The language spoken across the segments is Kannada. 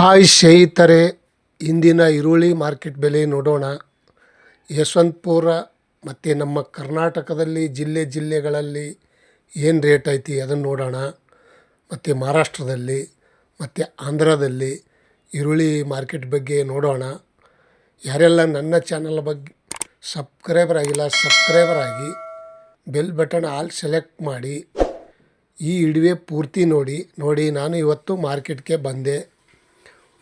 ಹಾಯ್ ಸ್ನೇಹಿತರೆ, ಇಂದಿನ ಈರುಳ್ಳಿ ಮಾರ್ಕೆಟ್ ಬೆಲೆ ನೋಡೋಣ. ಯಶವಂತಪುರ ಮತ್ತು ನಮ್ಮ ಕರ್ನಾಟಕದಲ್ಲಿ ಜಿಲ್ಲೆ ಜಿಲ್ಲೆಗಳಲ್ಲಿ ಏನು ರೇಟ್ ಐತಿ ಅದನ್ನು ನೋಡೋಣ. ಮತ್ತು ಮಹಾರಾಷ್ಟ್ರದಲ್ಲಿ ಮತ್ತು ಆಂಧ್ರದಲ್ಲಿ ಈರುಳ್ಳಿ ಮಾರ್ಕೆಟ್ ಬಗ್ಗೆ ನೋಡೋಣ. ಯಾರೆಲ್ಲ ನನ್ನ ಚಾನಲ್ ಬಗ್ಗೆ ಸಬ್ಸ್ಕ್ರೈಬರ್ ಆಗಿಲ್ಲ ಸಬ್ಸ್ಕ್ರೈಬರ್ ಆಗಿ ಬೆಲ್ ಬಟನ್ ಆಲ್ ಸೆಲೆಕ್ಟ್ ಮಾಡಿ ಈ ಇಡುವೆ ಪೂರ್ತಿ ನೋಡಿ ನೋಡಿ ನಾನು ಇವತ್ತು ಮಾರ್ಕೆಟ್ಗೆ ಬಂದೆ.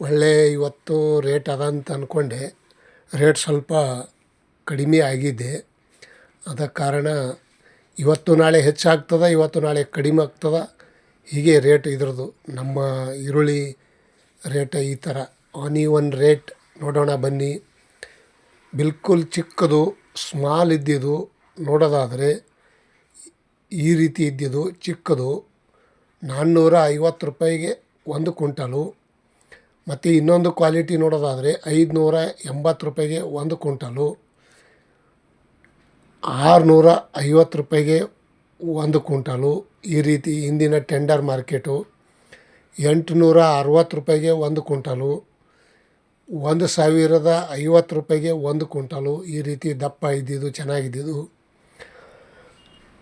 ಒಳ್ಳೆ ಇವತ್ತು ರೇಟ್ ಅದ ಅಂತ ಅಂದ್ಕೊಂಡೆ ರೇಟ್ ಸ್ವಲ್ಪ ಕಡಿಮೆ ಆಗಿದೆ. ಅದ ಕಾರಣ ಇವತ್ತು ನಾಳೆ ಹೆಚ್ಚಾಗ್ತದೆ, ಇವತ್ತು ನಾಳೆ ಕಡಿಮೆ ಆಗ್ತದೆ. ಹೀಗೆ ರೇಟ್ ಇದ್ರದ್ದು ನಮ್ಮ ಈರುಳ್ಳಿ ರೇಟ್ ಈ ಥರ ಆನಿವನ್ ರೇಟ್ ನೋಡೋಣ ಬನ್ನಿ. ಬಿಲ್ಕುಲ್ ಚಿಕ್ಕದು, ಸ್ಮಾಲ್ ಇದ್ದಿದ್ದು ನೋಡೋದಾದರೆ ಈ ರೀತಿ ಇದ್ದಿದ್ದು ಚಿಕ್ಕದು ನಾನ್ನೂರ ಐವತ್ತು ರೂಪಾಯಿಗೆ ಒಂದು ಕ್ವಿಂಟಲು. ಮತ್ತು ಇನ್ನೊಂದು ಕ್ವಾಲಿಟಿ ನೋಡೋದಾದರೆ ಐದುನೂರ ಎಂಬತ್ತು ರೂಪಾಯಿಗೆ ಒಂದು ಕ್ವಿಂಟಲು, ಆರುನೂರ ಐವತ್ತು ರೂಪಾಯಿಗೆ ಒಂದು ಕ್ವಿಂಟಲು. ಈ ರೀತಿ ಇಂದಿನ ಟೆಂಡರ್ ಮಾರ್ಕೆಟು ಎಂಟುನೂರ ಅರವತ್ತು ರೂಪಾಯಿಗೆ ಒಂದು ಕ್ವಿಂಟಲು, ಒಂದು ಸಾವಿರದ ಐವತ್ತು ರೂಪಾಯಿಗೆ ಒಂದು ಕ್ವಿಂಟಲು. ಈ ರೀತಿ ದಪ್ಪ ಇದ್ದಿದ್ದು, ಚೆನ್ನಾಗಿದ್ದಿದ್ದು.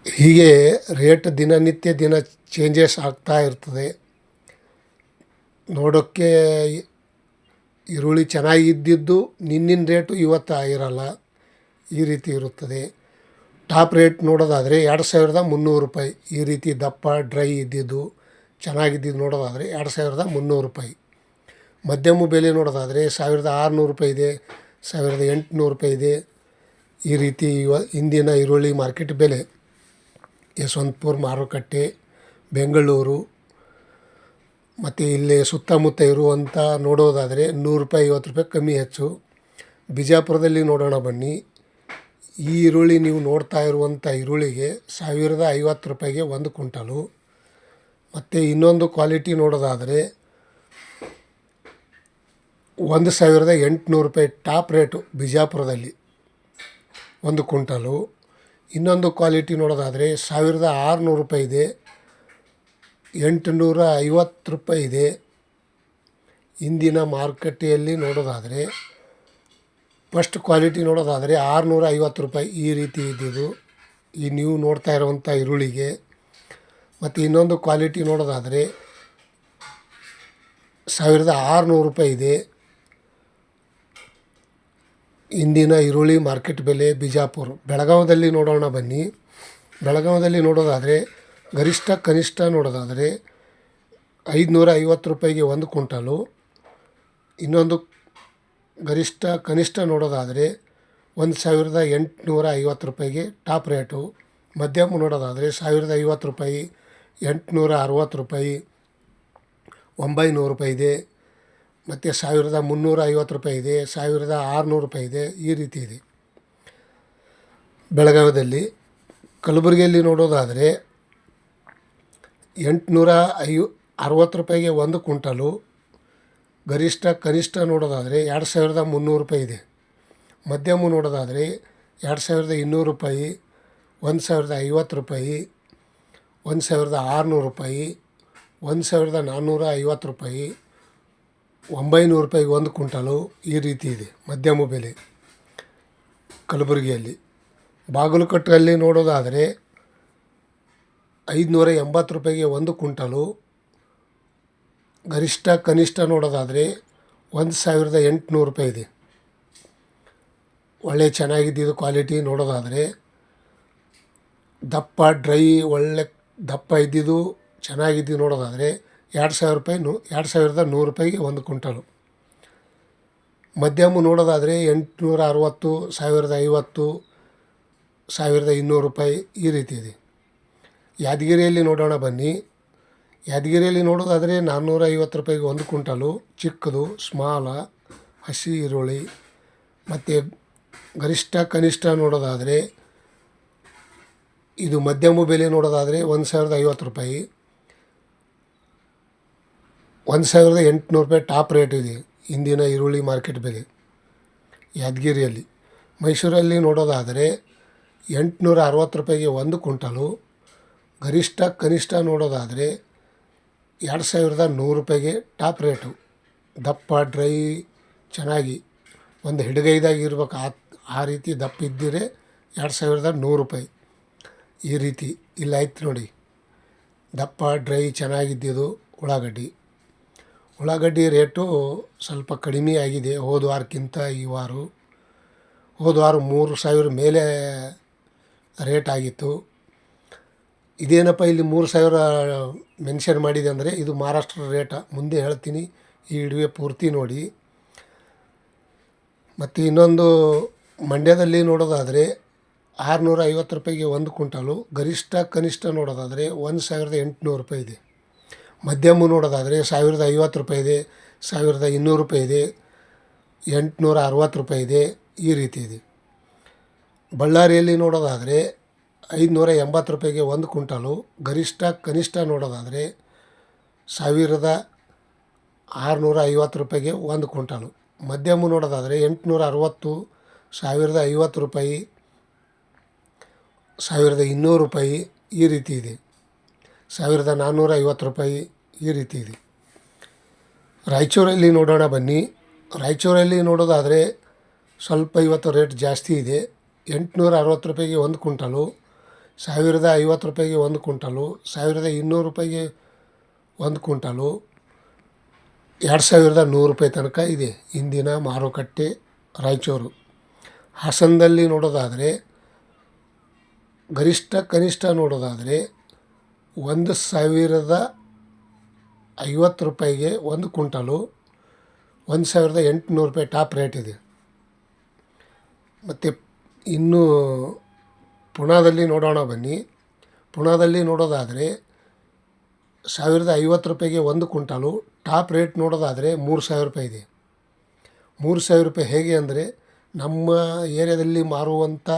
ಹೀಗೆ ರೇಟ್ ದಿನನಿತ್ಯ ದಿನ ಚೇಂಜಸ್ ಆಗ್ತಾ ಇರ್ತದೆ. ನೋಡೋಕ್ಕೆ ಈರುಳ್ಳಿ ಚೆನ್ನಾಗಿದ್ದಿದ್ದು ನಿನ್ನಿನ ರೇಟು ಇವತ್ತು ಇರಲ್ಲ ಈ ರೀತಿ ಇರುತ್ತದೆ. ಟಾಪ್ ರೇಟ್ ನೋಡೋದಾದರೆ ಎರಡು ಸಾವಿರದ ಮುನ್ನೂರು ರೂಪಾಯಿ, ಈ ರೀತಿ ದಪ್ಪ, ಡ್ರೈ ಇದ್ದಿದ್ದು ಚೆನ್ನಾಗಿದ್ದಿದ್ದು ನೋಡೋದಾದರೆ ಎರಡು ಸಾವಿರದ ಮುನ್ನೂರು ರೂಪಾಯಿ. ಮಧ್ಯಮ ಬೆಲೆ ನೋಡೋದಾದರೆ ಸಾವಿರದ ಆರುನೂರು ರೂಪಾಯಿ ಇದೆ, ಸಾವಿರದ ಎಂಟುನೂರು ರೂಪಾಯಿ ಇದೆ, ಈ ರೀತಿ ಇವ ಇಂದಿನ ಈರುಳ್ಳಿ ಮಾರ್ಕೆಟ್ ಬೆಲೆ. ಯಶವಂತಪುರ ಮಾರುಕಟ್ಟೆ, ಬೆಂಗಳೂರು ಮತ್ತು ಇಲ್ಲಿ ಸುತ್ತಮುತ್ತ ಇರುವಂಥ ನೋಡೋದಾದರೆ ನೂರು ರೂಪಾಯಿ, ಐವತ್ತು ರೂಪಾಯಿ ಕಮ್ಮಿ ಹೆಚ್ಚು. ಬಿಜಾಪುರದಲ್ಲಿ ನೋಡೋಣ ಬನ್ನಿ. ಈ ಈರುಳ್ಳಿ ನೀವು ನೋಡ್ತಾ ಇರುವಂಥ ಈರುಳ್ಳಿಗೆ ಸಾವಿರದ ಐವತ್ತು ರೂಪಾಯಿಗೆ ಒಂದು ಕ್ವಿಂಟಲು. ಮತ್ತು ಇನ್ನೊಂದು ಕ್ವಾಲಿಟಿ ನೋಡೋದಾದರೆ ಒಂದು ಸಾವಿರದ ಎಂಟುನೂರು ರೂಪಾಯಿ ಟಾಪ್ ರೇಟು ಬಿಜಾಪುರದಲ್ಲಿ ಒಂದು ಕ್ವಿಂಟಲು. ಇನ್ನೊಂದು ಕ್ವಾಲಿಟಿ ನೋಡೋದಾದರೆ ಸಾವಿರದ ಆರುನೂರು ರೂಪಾಯಿ ಇದೆ. ಎಂಟುನೂರ ಐವತ್ತು ರೂಪಾಯಿ ಇದೆ. ಇಂದಿನ ಮಾರುಕಟ್ಟೆಯಲ್ಲಿ ನೋಡೋದಾದರೆ ಫಸ್ಟ್ ಕ್ವಾಲಿಟಿ ನೋಡೋದಾದರೆ ಆರುನೂರ ಐವತ್ತು ರೂಪಾಯಿ ಈ ರೀತಿ ಇದ್ದಿದ್ದು. ಈ ನೀವು ನೋಡ್ತಾ ಇರುವಂಥ ಈರುಳ್ಳಿಗೆ. ಮತ್ತು ಇನ್ನೊಂದು ಕ್ವಾಲಿಟಿ ನೋಡೋದಾದರೆ, ಸಾವಿರದ ಆರುನೂರು ರೂಪಾಯಿ ಇದೆ. ಇಂದಿನ ಈರುಳ್ಳಿ ಮಾರ್ಕೆಟ್ ಬೆಲೆ ಬಿಜಾಪುರ. ಬೆಳಗಾವದಲ್ಲಿ ನೋಡೋಣ ಬನ್ನಿ. ಬೆಳಗಾವದಲ್ಲಿ ನೋಡೋದಾದರೆ ಗರಿಷ್ಠ ಕನಿಷ್ಠ ನೋಡೋದಾದರೆ ಐದುನೂರ ಐವತ್ತು ರೂಪಾಯಿಗೆ ಒಂದು ಕ್ವಿಂಟಲು. ಇನ್ನೊಂದು ಗರಿಷ್ಠ ಕನಿಷ್ಠ ನೋಡೋದಾದರೆ ಒಂದು ಸಾವಿರದ ಎಂಟುನೂರ ಐವತ್ತು ರೂಪಾಯಿಗೆ ಟಾಪ್ ರೇಟು. ಮಧ್ಯಮ ನೋಡೋದಾದರೆ ಸಾವಿರದ ಐವತ್ತು ರೂಪಾಯಿ, ಎಂಟುನೂರ ಅರವತ್ತು ರೂಪಾಯಿ, ಒಂಬೈನೂರು ರೂಪಾಯಿ ಇದೆ. ಮತ್ತು ಸಾವಿರದ ಮುನ್ನೂರ ಐವತ್ತು ರೂಪಾಯಿ ಇದೆ, ಸಾವಿರದ ಆರುನೂರು ರೂಪಾಯಿ ಇದೆ, ಈ ರೀತಿ ಇದೆ. ಬೆಳಗಾವಿಯಲ್ಲಿ ಕಲಬುರಗಿಯಲ್ಲಿ ನೋಡೋದಾದರೆ ಎಂಟುನೂರ ಐ ಅರವತ್ತು ರೂಪಾಯಿಗೆ ಒಂದು ಕುಂಟಲು ಗರಿಷ್ಠ, ಕನಿಷ್ಠ ನೋಡೋದಾದರೆ ಎರಡು ಸಾವಿರದ ಮುನ್ನೂರು ರೂಪಾಯಿ ಇದೆ. ಮಧ್ಯಮ ನೋಡೋದಾದರೆ ಎರಡು ಸಾವಿರದ ಇನ್ನೂರು ರೂಪಾಯಿ, ಒಂದು ಸಾವಿರದ ಐವತ್ತು ರೂಪಾಯಿ, ಒಂದು ಸಾವಿರದ ಆರುನೂರು ರೂಪಾಯಿ, ಒಂದು ಸಾವಿರದ ನಾನ್ನೂರ ಐವತ್ತು ರೂಪಾಯಿ, ಒಂಬೈನೂರು ರೂಪಾಯಿಗೆ ಒಂದು ಕುಂಟಲು ಈ ರೀತಿ ಇದೆ, ಮಧ್ಯಮ ಬೆಲೆ. ಕಲಬುರಗಿಯಲ್ಲಿ. ಬಾಗಲಕೋಟೆಯಲ್ಲಿ ನೋಡೋದಾದರೆ ಐದುನೂರ ಎಂಬತ್ತು ರೂಪಾಯಿಗೆ ಒಂದು ಕುಂಟಲು ಗರಿಷ್ಠ ಕನಿಷ್ಠ ನೋಡೋದಾದರೆ ಒಂದು ಸಾವಿರದ ಎಂಟುನೂರು ರೂಪಾಯಿ ಇದೆ. ಒಳ್ಳೆ ಚೆನ್ನಾಗಿದ್ದಿದ್ದು ಕ್ವಾಲಿಟಿ ನೋಡೋದಾದರೆ ದಪ್ಪ, ಡ್ರೈ, ಒಳ್ಳೆ ದಪ್ಪ ಇದ್ದಿದ್ದು ಚೆನ್ನಾಗಿದ್ದು ನೋಡೋದಾದರೆ ಎರಡು ಸಾವಿರ ರೂಪಾಯಿ ನೂ ಎರಡು ಸಾವಿರದ ನೂರು ರೂಪಾಯಿಗೆ ಒಂದು ಕುಂಟಲು ಮಧ್ಯಮ ನೋಡೋದಾದರೆ ಎಂಟುನೂರ ಅರವತ್ತು ಸಾವಿರದ ಐವತ್ತು, ಸಾವಿರದ ಇನ್ನೂರು ರೂಪಾಯಿ ಈ ರೀತಿ ಇದೆ. ಯಾದಗಿರಿಯಲ್ಲಿ ನೋಡೋಣ ಬನ್ನಿ. ಯಾದಗಿರಿಯಲ್ಲಿ ನೋಡೋದಾದರೆ ನಾನ್ನೂರ ಐವತ್ತು ರೂಪಾಯಿಗೆ ಒಂದು ಕುಂಟಲು ಚಿಕ್ಕದು, ಸ್ಮಾಲ, ಹಸಿ ಈರುಳ್ಳಿ. ಮತ್ತು ಗರಿಷ್ಠ, ಕನಿಷ್ಠ ನೋಡೋದಾದರೆ ಇದು ಮಧ್ಯಮ ಬೆಲೆ ನೋಡೋದಾದರೆ ಒಂದು ಸಾವಿರದ ಐವತ್ತು ರೂಪಾಯಿ. ಒಂದು ಸಾವಿರದ ಎಂಟುನೂರು ರೂಪಾಯಿ ಟಾಪ್ ರೇಟ್ ಇದೆ ಇಂದಿನ ಈರುಳ್ಳಿ ಮಾರ್ಕೆಟ್ ಬೆಲೆ ಯಾದಗಿರಿಯಲ್ಲಿ. ಮೈಸೂರಲ್ಲಿ ನೋಡೋದಾದರೆ ಎಂಟುನೂರ ಅರವತ್ತು ರೂಪಾಯಿಗೆ ಒಂದು ಕ್ವಿಂಟಲು ಗರಿಷ್ಠ ಕನಿಷ್ಠ ನೋಡೋದಾದರೆ ಎರಡು ಸಾವಿರದ ನೂರು ರೂಪಾಯಿಗೆ ಟಾಪ್ ರೇಟು. ದಪ್ಪ, ಡ್ರೈ, ಚೆನ್ನಾಗಿ. ಒಂದು ಹಿಡಗೈದಾಗಿ ಇರ್ಬೇಕು ಆ ಆ ರೀತಿ ದಪ್ಪ ಇದ್ದರೆ ಎರಡು ಸಾವಿರದ ನೂರು ರೂಪಾಯಿ. ಈ ರೀತಿ ಇಲ್ಲಿ ಆಯ್ತು ನೋಡಿ. ದಪ್ಪ, ಡ್ರೈ ಚೆನ್ನಾಗಿದ್ದಿದ್ದು ಉಳ್ಳಾಗಡ್ಡಿ. ಉಳ್ಳಾಗಡ್ಡಿ ರೇಟು ಸ್ವಲ್ಪ ಕಡಿಮೆ ಆಗಿದೆ ಹೋದ ವಾರಕ್ಕಿಂತ ಈ ವಾರ. ಹೋದ ವಾರ ಮೂರು ಸಾವಿರ ಮೇಲೆ ರೇಟ್ ಆಗಿತ್ತು. ಇದೇನಪ್ಪ ಇಲ್ಲಿ ಮೂರು ಸಾವಿರ ಮೆನ್ಷನ್ ಮಾಡಿದೆ ಅಂದರೆ ಇದು ಮಹಾರಾಷ್ಟ್ರ ರೇಟ. ಮುಂದೆ ಹೇಳ್ತೀನಿ, ಈ ವಿಡಿಯೋ ಪೂರ್ತಿ ನೋಡಿ. ಮತ್ತು ಇನ್ನೊಂದು, ಮಂಡ್ಯದಲ್ಲಿ ನೋಡೋದಾದರೆ ಆರುನೂರ ಐವತ್ತು ರೂಪಾಯಿಗೆ ಒಂದು ಕ್ವಿಂಟಾಲು, ಗರಿಷ್ಠ ಕನಿಷ್ಠ ನೋಡೋದಾದರೆ ಒಂದು ಸಾವಿರದ ಎಂಟುನೂರು ರೂಪಾಯಿ ಇದೆ. ಮಧ್ಯಮ ನೋಡೋದಾದರೆ ಸಾವಿರದ ಐವತ್ತು ರೂಪಾಯಿ ಇದೆ, ಸಾವಿರದ ಇನ್ನೂರು ರೂಪಾಯಿ ಇದೆ, ಎಂಟುನೂರ ಅರವತ್ತು ರೂಪಾಯಿ ಇದೆ, ಈ ರೀತಿ ಇದೆ. ಬಳ್ಳಾರಿಯಲ್ಲಿ ನೋಡೋದಾದರೆ ಐದುನೂರ ಎಂಬತ್ತು ರೂಪಾಯಿಗೆ ಒಂದು ಕುಂಟಾಲು ಗರಿಷ್ಠ ಕನಿಷ್ಠ ನೋಡೋದಾದರೆ ಸಾವಿರದ ಆರುನೂರ ಐವತ್ತು ರೂಪಾಯಿಗೆ ಒಂದು ಕುಂಟಾಲು ಮಧ್ಯಮ ನೋಡೋದಾದರೆ ಎಂಟುನೂರ ಅರವತ್ತು ಸಾವಿರದ ಐವತ್ತು ರೂಪಾಯಿ, ಸಾವಿರದ ಇನ್ನೂರು ರೂಪಾಯಿ ಈ ರೀತಿ ಇದೆ. ಸಾವಿರದ ನಾನ್ನೂರ ಐವತ್ತು ರೂಪಾಯಿ ಈ ರೀತಿ ಇದೆ. ರಾಯಚೂರಲ್ಲಿ ನೋಡೋಣ ಬನ್ನಿ. ರಾಯಚೂರಲ್ಲಿ ನೋಡೋದಾದರೆ ಸ್ವಲ್ಪ ಇವತ್ತು ರೇಟ್ ಜಾಸ್ತಿ ಇದೆ. ಎಂಟುನೂರ ಅರವತ್ತು ರೂಪಾಯಿಗೆ ಒಂದು ಕ್ವಿಂಟಲು. ಸಾವಿರದ ಐವತ್ತು ರೂಪಾಯಿಗೆ ಒಂದು ಕುಂಟಲು ಸಾವಿರದ ಇನ್ನೂರು ರೂಪಾಯಿಗೆ ಒಂದು ಕುಂಟಲು ಎರಡು ಸಾವಿರದ ನೂರು ರೂಪಾಯಿ ತನಕ ಇದೆ ಇಂದಿನ ಮಾರುಕಟ್ಟೆ ರಾಯಚೂರು. ಹಾಸನದಲ್ಲಿ ನೋಡೋದಾದರೆ, ಗರಿಷ್ಠ ಕನಿಷ್ಠ ನೋಡೋದಾದರೆ, ಒಂದು ಸಾವಿರದ ಐವತ್ತು ರೂಪಾಯಿಗೆ ಒಂದು ಕುಂಟಲು ಒಂದು ಸಾವಿರದ ಎಂಟುನೂರು ರೂಪಾಯಿ ಟಾಪ್ ರೇಟ್ ಇದೆ. ಮತ್ತು ಇನ್ನು ಪುಣಾದಲ್ಲಿ ನೋಡೋಣ ಬನ್ನಿ. ಪುಣಾದಲ್ಲಿ ನೋಡೋದಾದರೆ ಸಾವಿರದ ಐವತ್ತು ರೂಪಾಯಿಗೆ ಒಂದು ಕ್ವಿಂಟಾಲು, ಟಾಪ್ ರೇಟ್ ನೋಡೋದಾದರೆ ಮೂರು ಸಾವಿರ ರೂಪಾಯಿ ಇದೆ. ಮೂರು ಸಾವಿರ ರೂಪಾಯಿ ಹೇಗೆ ಅಂದರೆ ನಮ್ಮ ಏರಿಯಾದಲ್ಲಿ ಮಾರುವಂಥ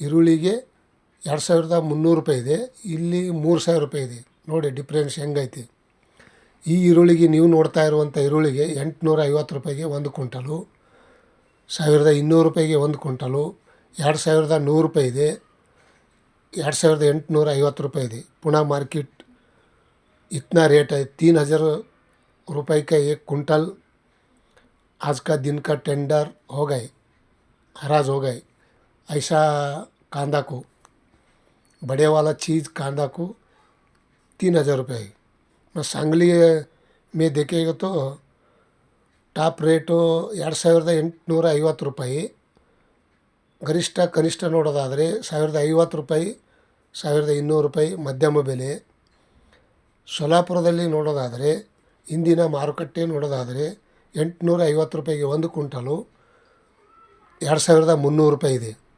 ಈರುಳ್ಳಿಗೆ ಎರಡು ಸಾವಿರದ ಮುನ್ನೂರು ರೂಪಾಯಿ ಇದೆ. ಇಲ್ಲಿ ಮೂರು ಸಾವಿರ ರೂಪಾಯಿ ಇದೆ. ನೋಡಿ ಡಿಫ್ರೆನ್ಸ್ ಹೆಂಗೈತಿ. ಈ ಈರುಳ್ಳಿಗೆ ನೀವು ನೋಡ್ತಾ ಇರುವಂಥ ಈರುಳ್ಳಿಗೆ ಎಂಟುನೂರ ಐವತ್ತು ರೂಪಾಯಿಗೆ ಒಂದು ಕ್ವಿಂಟಲು, ಸಾವಿರದ ಇನ್ನೂರು ರೂಪಾಯಿಗೆ ಒಂದು ಕ್ವಿಂಟಲು, ಎರಡು ಸಾವಿರದ ನೂರು ರೂಪಾಯಿ ಇದೆ. ಎರಡು ಸಾವಿರದ ಎಂಟುನೂರ ಐವತ್ತು ರೂಪಾಯಿ ಇದೆ ಪುಣೆ ಮಾರ್ಕೆಟ್ इतना रेट है तीन हज़ार रुपये का एक कुंटल आज का दिन का टेंडर हो गए हराज हो गए ऐसा कांदा को बड़े वाला चीज़ कांदा को तीन हज़ार रुपये है मैं सांगली में देखेगा तो ಟಾಪ್ ರೇಟು ಎರಡು ಸಾವಿರದ ಎಂಟುನೂರ ಐವತ್ತು ರೂಪಾಯಿ ಗರಿಷ್ಠ ಕನಿಷ್ಠ ನೋಡೋದಾದರೆ ಸಾವಿರದ ಐವತ್ತು ರೂಪಾಯಿ, ಸಾವಿರದ ಇನ್ನೂರು ರೂಪಾಯಿ ಮಧ್ಯಮ ಬೆಲೆ. ಸೊಲ್ಲಾಪುರದಲ್ಲಿ ನೋಡೋದಾದರೆ, ಇಂದಿನ ಮಾರುಕಟ್ಟೆ ನೋಡೋದಾದರೆ ಎಂಟುನೂರ ಐವತ್ತು ರೂಪಾಯಿಗೆ ಒಂದು ಕ್ವಿಂಟಲು, ಎರಡು ಸಾವಿರದ ಮುನ್ನೂರು ರೂಪಾಯಿ ಇದೆ.